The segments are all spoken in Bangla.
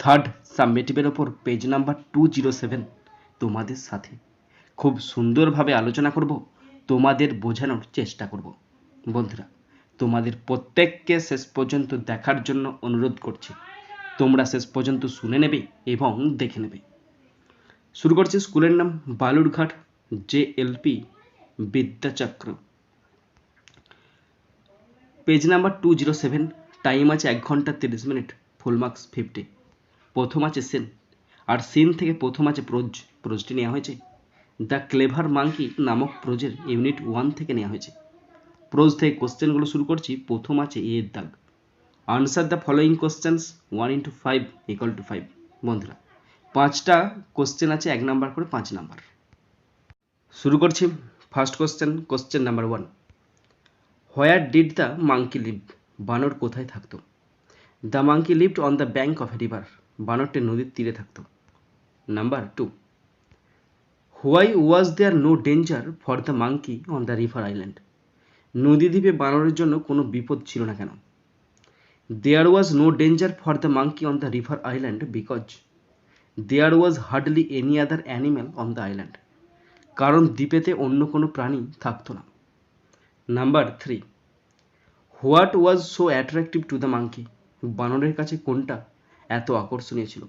থার্ড সাবমিটিভের ওপর page number two zero seven তোমাদের সাথে। খুব সুন্দরভাবে আলোচনা করব, তোমাদের বোঝানোর চেষ্টা করব। বন্ধুরা, তোমাদের প্রত্যেককে শেষ পর্যন্ত দেখার জন্য অনুরোধ করছি। তোমরা শেষ পর্যন্ত শুনে নেবে এবং দেখে নেবে। শুরু করছি স্কুলের নাম Balurghat, J LP Vidyachakra. Page number two zero seven, time আছে এক ঘণ্টা তিরিশ মিনিট, ফুল মার্কস ফিফটি। প্রথম আছে সেন। আর সেন থেকে প্রথম আছে প্রোজ। প্রোজটি নেওয়া হয়েছে। দ্য ক্লেভার মাঙ্কি নামক প্রোজের ইউনিট ওয়ান থেকে নেওয়া হয়েছে। প্রোজ থেকে কোশ্চেনগুলো শুরু করছি। প্রথম আছে এ এর দাগ। Answer the following questions, one into five equal to five. বন্ধুরা, পাঁচটা কোশ্চেন আছে, এক নাম্বার করে পাঁচ নাম্বার। শুরু করছি। First question question number one. Where did the monkey live? বানর কোথায় থাকতো? The monkey lived on the bank of river. বানরটি নদীর তীরে থাকতো। Number two why was there no danger for the monkey on the river island নদী দ্বীপে বানরের জন্য কোনো বিপদ ছিল না কেন? There was no danger for the monkey on the river island because there was hardly any other animal on the island কারণ দ্বীপেতে অন্য কোনো প্রাণী থাকতো না। Number three what was so attractive to the monkey বানরের কাছে কোনটা এত আকর্ষণীয় ছিল।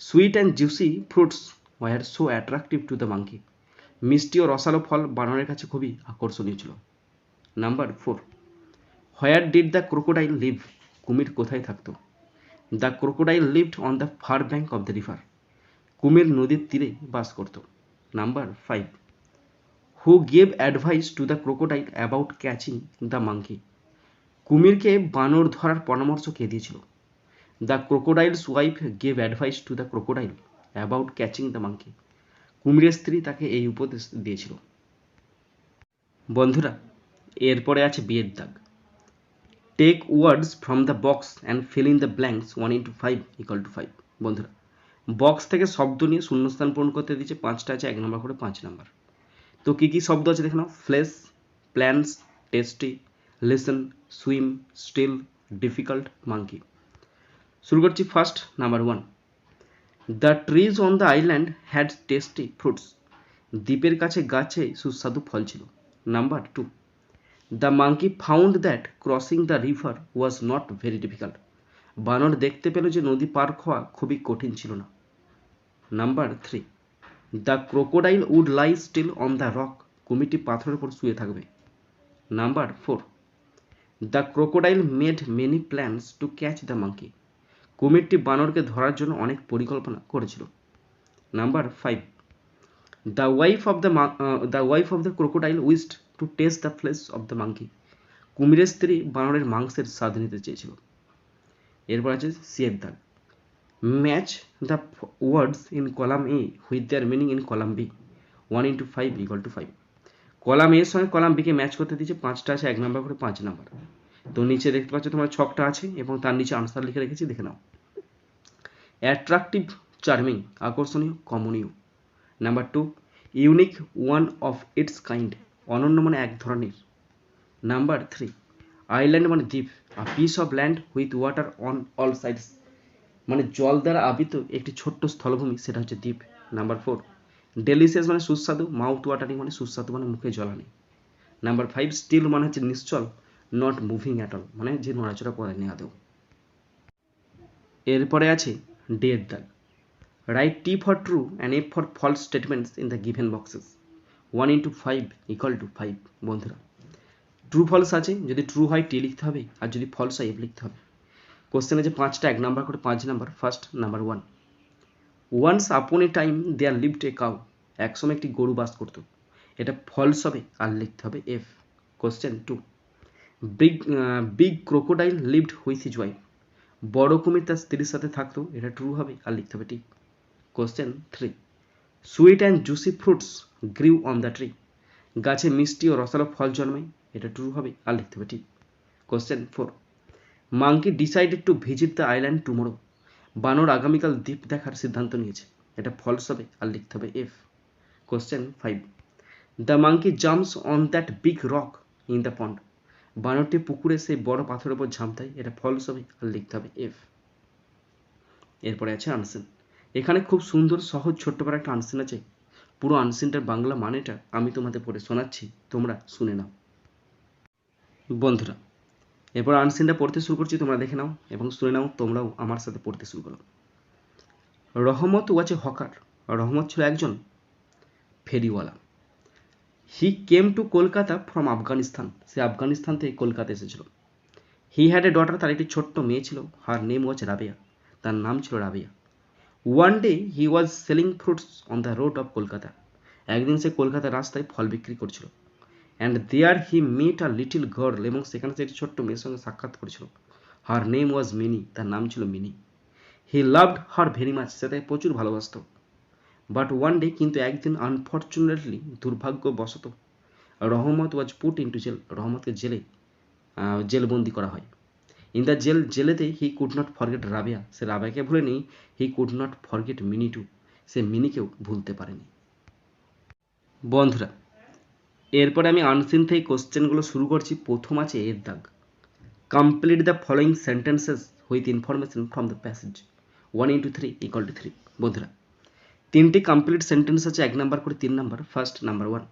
Sweet and juicy fruits were so attractive to the monkey মিষ্টি ও রসালো ফল বানরের কাছে খুবই আকর্ষণীয় ছিল। Number four where did the crocodile live কুমির কোথায় থাকতো? The crocodile lived on the far bank of the river কুমির নদীর তীরে বাস করত। Number five who gave advice to the crocodile about catching the monkey কুমিরকে বানর ধরার পরামর্শ কে দিয়েছিল? The crocodile's wife gave advice to the crocodile about catching the monkey কুমিরের স্ত্রী তাকে এই উপদেশ দিয়েছিল। বন্ধুরা, এরপরে আছে বিয়ের দাগ। Take words from the box and fill in the blanks one into five equal to five বন্ধুরা বক্স থেকে শব্দ নিয়ে শূন্যস্থান পূরণ করতে দিচ্ছে পাঁচটা আছে, এক নম্বর করে পাঁচ নম্বর। তো কী কী শব্দ আছে দেখে নাও? Flesh plans tasty listen swim still difficult monkey শুরু করছি first number one the trees on the island had tasty fruits দ্বীপের কাছে গাছে সুস্বাদু ফল ছিল। Number two the monkey found that crossing the river was not very difficult বানর দেখতে পেল যে নদী পার হওয়া খুবই কঠিন ছিল না। Number three the crocodile would lie still on the rock কুমিরটি পাথরের উপর শুয়ে থাকবে। Number four the crocodile made many plans to catch the monkey কুমিরটি বানরকে ধরার জন্য অনেক পরিকল্পনা করেছিল। Number five the wife of the the wife of the crocodile wished to taste the flesh of the monkey কুমিরের স্ত্রী বানরের মাংসের স্বাদ নিতে চেয়েছিল। এরপর আছে সিয়ের দাগ match the words in column A with their meaning in column B one into five equal to five column এর সঙ্গে কলাম বিকে ম্যাচ করতে দিয়েছে, পাঁচটা আছে, এক নাম্বার করে পাঁচ নাম্বার তো নিচে দেখতে পাচ্ছ তোমার ছকটা আছে এবং তার নিচে আনসার লিখে রেখেছি, দেখে নাও। অ্যাট্রাকটিভ চার্মিং আকর্ষণীয়, কমনীয়। Number two unique one of its kind অনন্য মানে এক ধরনের। নাম্বার থ্রি আইল্যান্ড মানে দ্বীপ a piece of land with water on all sides মানে জল দ্বারা আবৃত একটি ছোট্ট স্থলভূমি, সেটা হচ্ছে দ্বীপ। নাম্বার ফোর ডেলিসিয়াস মানে সুস্বাদু মাউথ ওয়াটারিং মানে সুস্বাদু মানে মুখে জল আনে। নাম্বার ফাইভ স্টিল মানে হচ্ছে নিশ্চল নট মুভিং অ্যাট অল মানে যে নড়াচড়া করে নেওয়া দেও এরপরে আছে ডের দাগ write T for true and F for false statements in the given boxes one into five equal to five বন্ধুরা। ট্রু ফলস আছে, যদি ট্রু হয় টি লিখতে হবে, আর যদি ফলস হয় এফ লিখতে হবে। কোশ্চেন আছে পাঁচটা, এক নাম্বার করে পাঁচ number first number one once upon a time there lived a cow একসময় একটি গরু বাস করতো। এটা ফলস হবে, আর লিখতে হবে F question two big big crocodile lived with his wife বড় কুমির তার স্ত্রীর সাথে থাকতো, এটা ট্রু হবে আর লিখতে হবে ঠিক। Question three sweet and juicy fruits grew on the tree গাছে মিষ্টি ও রসালো ফল জন্মায়, এটা ট্রু হবে আর লিখতে হবে ঠিক। Question four monkey decided to visit the island tomorrow বানর আগামীকাল দ্বীপ দেখার সিদ্ধান্ত নিয়েছে, এটা ফলস হবে আর লিখতে হবে F question five the monkey jumps on that big rock in the pond বানরটি পুকুরে সেই বড় পাথরের উপর ঝাঁপ দেয়। এটা ফলস হবে আর লিখতে হবে এফ এরপরে আছে আনসেন এখানে খুব সুন্দর, সহজ, ছোট্ট করে একটা আনসেন আছে। পুরো আনসেনটার বাংলা মানেটা আমি তোমাদের পড়ে শোনাচ্ছি, তোমরা শুনে নাও। বন্ধুরা, এরপর আনসিনটা পড়তে শুরু করছি, তোমরা দেখে নাও এবং শুনে নাও, তোমরাও আমার সাথে পড়তে শুরু করো। রহমত ওয়াচ এ হকার। রহমত ছিল একজন ফেরিওয়ালা। He came to Kolkata from Afghanistan সে আফগানিস্তান থেকে কলকাতা এসেছিল। হি হ্যাড এ ডটার তার একটি ছোট্ট মেয়ে ছিল। হার নেম ওয়াজ রাবিয়া তার নাম ছিল Rabia one day he was selling fruits on the road of Kolkata একদিন সে কলকাতার রাস্তায় ফল বিক্রি করছিল। And there he meet a little girl এবং সেখানে সে একটি ছোট্ট মেয়ের সঙ্গে সাক্ষাৎ করেছিল। হার নেম ওয়াজ মিনি তার নাম ছিল Mini he loved her very much সে তাকে প্রচুর ভালোবাসত। বাট ওয়ান ডে কিন্তু একদিন আনফর্চুনেটলি দুর্ভাগ্যবশত Rahmat was put into jail রহমতকে জেলে জেলবন্দি করা হয়। In the jail জেলেতে he could not forget Rabia. সে রাবিয়াকে ভুলেনি he could not forget Mini too সে মিনিকেও ভুলতে পারেনি। বন্ধুরা, এরপরে আমি আনসিন থেকে কোশ্চেনগুলো শুরু করছি। প্রথম আছে এর দাগ। Complete the following sentences with information from the passage one into three equal to three বন্ধুরা তিনটি কমপ্লিট সেন্টেন্স আছে, এক নাম্বার করে তিন নাম্বার ফার্স্ট নাম্বার ওয়ান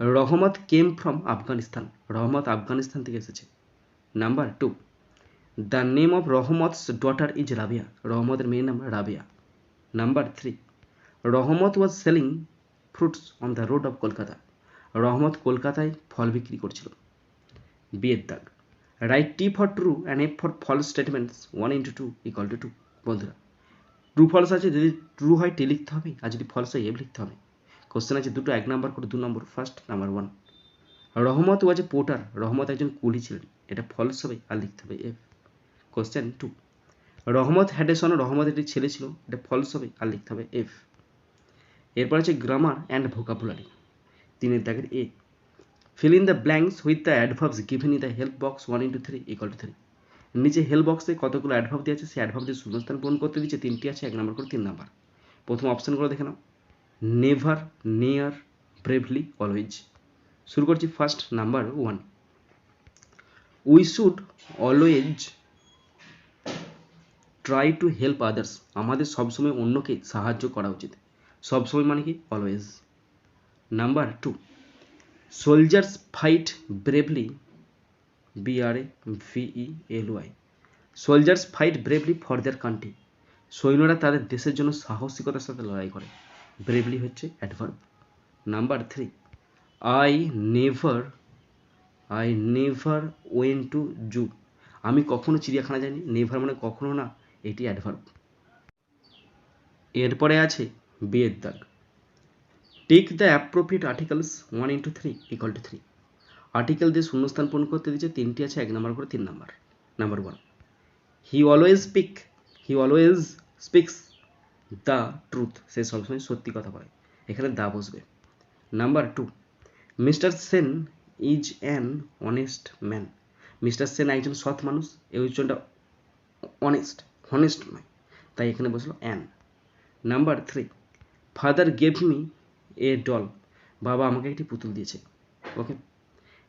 রহমত কেম ফ্রম আফগানিস্তান। রহমত আফগানিস্তান থেকে এসেছে। Number two the name of Rahmat's daughter is Rabia. রহমতের মেয়ের নাম Rabia. Number three Rahmat was selling fruits on the road of Kolkata. রহমত কলকাতায় ফল বিক্রি করছিল। বিয়ের দাগ write T for true and F for false statements one into two equal to two বন্ধুরা। ট্রু ফলস আছে, যদি ট্রু হয় টি লিখতে হবে, আর যদি ফলস হয় এফ লিখতে হবে। কোশ্চেন আছে দুটো, এক নাম্বার করে দু নম্বর ফার্স্ট নাম্বার ওয়ান রহমত ওয়াজ এ পোটার, রহমত একজন কুলি ছিলেন, এটা ফলস হবে, আর লিখতে হবে F question two Rahmat had a son Rahmat একটি ছেলে ছিল, এটা ফলস হবে, আর লিখতে হবে এফ এরপর আছে গ্রামার অ্যান্ড ভোকাবুলারি তিনের দাগের এ। Fill in the blanks with the adverbs given in the help box one into three equal to three নিচে হেল্প বক্সে কতগুলো অ্যাডভার্ব দিয়ে আছে? সেই অ্যাডভার্ব দিয়ে শূন্যস্থান পূরণ করতে দিচ্ছে তিনটি আছে, এক নম্বর করে তিন নাম্বার প্রথম অপশানগুলো দেখে নাও। নেভার নিয়ার ব্রেভলি অলওয়েজ শুরু করছি first number one we should always try to help others আমাদের সবসময় অন্যকে সাহায্য করা উচিত। সবসময় মানে কি? Always number two soldiers fight bravely B R A V E L Y soldiers fight bravely for their country সৈন্যরা তাদের দেশের জন্য সাহসিকতার সাথে লড়াই করে। ব্রেভলি হচ্ছে adverb number three I never I never went to zoo আমি কখনো চিড়িয়াখানা যাইনি। নেভার মানে কখনো না, এটি অ্যাডভার্ব এরপরে আছে বিয়ের দাগ take the appropriate articles one into three equal to three article দিয়ে শূন্যস্থান পূরণ করতে দিচ্ছে তিনটি আছে, এক নাম্বার করে তিন number number one he always speak he always speaks the truth সে সবসময় সত্যি কথা বলে। এখানে দা বসবে। Number two Mr Sen is an honest man Mr Sen একজন সৎ মানুষ এই উচ্চটা অনেস্ট হনেস্ট নয়। তাই এখানে বসল an number three father gave me a doll বাবা আমাকে একটি পুতুল দিয়েছে। ওকে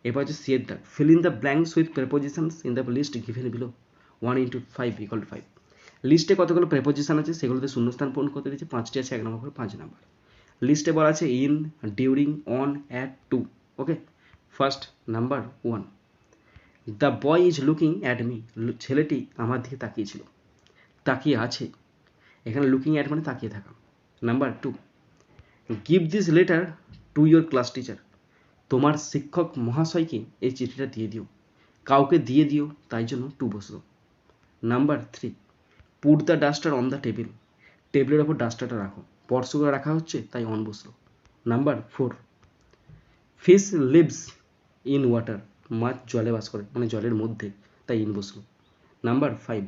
এবার হচ্ছে সিয়ের দাগ fill in the blanks with prepositions in the list given below one into five equal to five লিস্টে কতগুলো প্রেপোজিশন আছে সেগুলোতে শূন্যস্থান পূরণ করতে দিচ্ছে পাঁচটি আছে, এক নম্বর করে পাঁচ নম্বর। লিস্টে বলা আছে in during on at to okay first number one the boy is looking at me ছেলেটি আমার দিকে তাকিয়েছিল। তাকিয়ে আছে। এখানে লুকিং অ্যাট মানে তাকিয়ে থাকা। Number two give this letter to your class teacher তোমার শিক্ষক মহাশয়কে এই চিঠিটা দিয়ে দিও। কাউকে দিয়ে দিও, তাই জন্য টু বসল। Number three, put the duster on the table. টেবিলের ওপর ডাস্টারটা রাখো। স্পর্শ করে রাখা হচ্ছে, তাই অন বসল। Number four, fish lives in water. মাছ জলে বাস করে মানে জলের মধ্যে, তাই ইন বসল। Number five,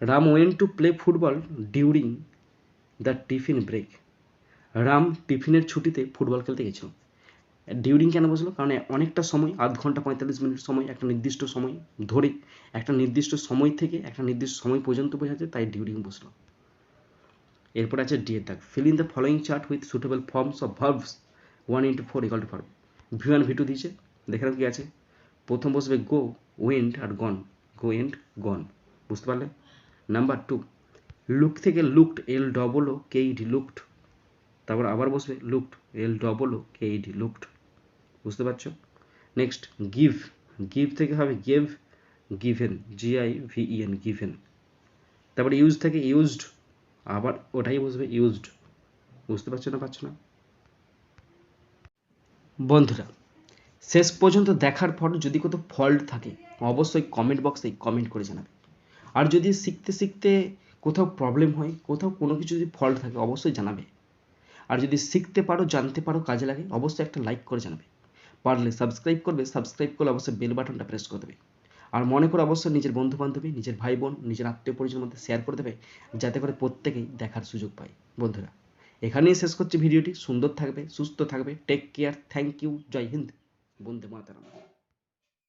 Ram went to play football during the tiffin break. Ram টিফিনের ছুটিতে ফুটবল খেলতে গেছিল। ডিউরিং কেন বসল? কারণ অনেকটা সময়, আধ ঘণ্টা পঁয়তাল্লিশ মিনিট সময়, একটা নির্দিষ্ট সময় ধরে, একটা নির্দিষ্ট সময় থেকে একটা নির্দিষ্ট সময় পর্যন্ত বোঝাচ্ছে, তাই ডিউরিং বসল। এরপর আছে ডি এর দাগ fill in the following chart with suitable forms of verbs one into four equal to verb V one V two দিয়েছে, দেখে কি আছে। প্রথম বসবে গো ওয়েন্ট আর গন গো এন্ড গন বুঝতে পারলে? নাম্বার টু লুক থেকে looked L double O K E D looked তারপর আবার বসবে looked L double O K E D looked বুঝতে পারছ? নেক্সট গিভ গিভ থেকে হবে gave given G I V E N given তারপরে ইউজ থেকে ইউজড আবার ওটাই বুঝবে ইউজড বুঝতে পারছ না পারছ না? বন্ধুরা, শেষ পর্যন্ত দেখার পর যদি কোথাও ফল্ট থাকে, অবশ্যই কমেন্ট বক্সে কমেন্ট করে জানাবে। আর যদি শিখতে শিখতে কোথাও প্রবলেম হয়, কোথাও কোনো কিছু যদি ফল্ট থাকে, অবশ্যই জানাবে। আর যদি শিখতে পারো, জানতে পারো, কাজে লাগে, অবশ্যই একটা লাইক করে জানাবে। পারলে সাবস্ক্রাইব করবে সাবস্ক্রাইব করলে অবশ্যই বেল বাটনটা প্রেস করে দেবে। আর মনে করে অবশ্যই নিজের বন্ধু বান্ধবী নিজের ভাই বোন নিজের আত্মীয় পরিজনের মধ্যে শেয়ার করে দেবে, যাতে করে প্রত্যেকেই দেখার সুযোগ পায়। বন্ধুরা, এখানেই শেষ করছি ভিডিওটি সুন্দর থাকবে, সুস্থ থাকবে। টেক কেয়ার থ্যাংক ইউ জয় হিন্দ, বন্দে মাতারাম।